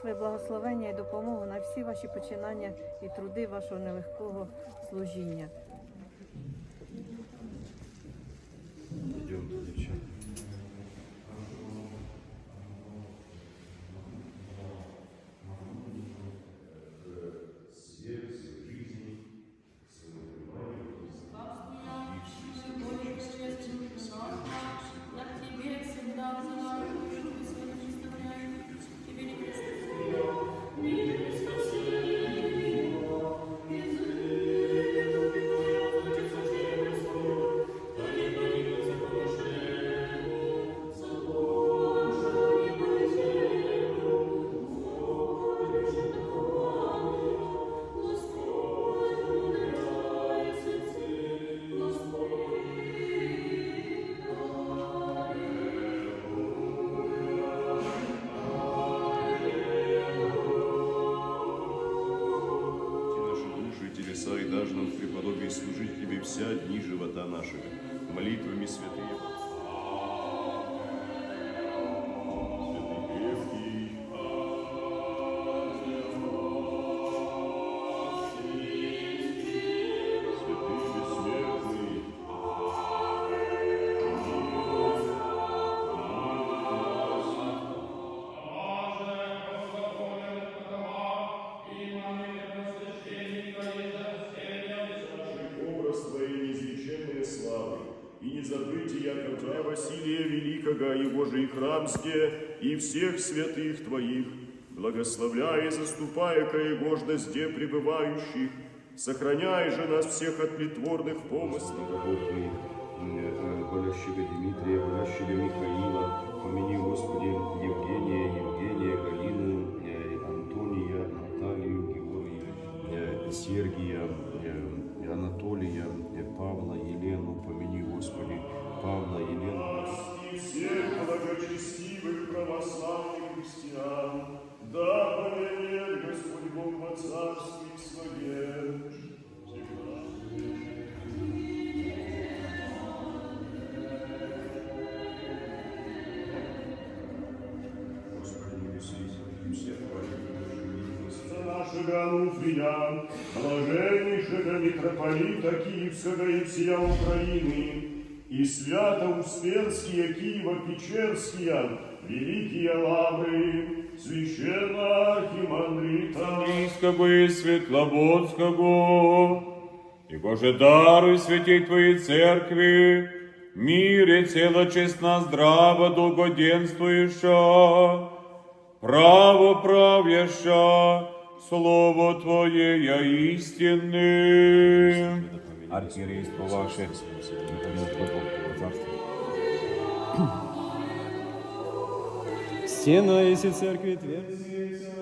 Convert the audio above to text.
своє благословення і допомогу на всі ваші починання і труди вашого нелегкого служіння. Души и дашь нам в преподобии служить Тебе вся дни живота нашего, молитвами святые. Святый и не забыть якобы Василия Великого, его же и храмске, и всех святых Твоих, благословляя и заступая ко гождости пребывающих, сохраняй же нас всех от притворных помыслов. Нашего Ануфрия, блаженнейшего митрополита Киевского и всея Украины, и свято-успенские Киево-Печерские, великие лавры, священно архимандрита, Английского и Светлободского, и Боже даруй святей Твоей Церкви, мире цело честно, здраво, долгоденствующа, право правяща, Слово Твое я истинный. Архиерейство ваше, Стена, если церкви твердь,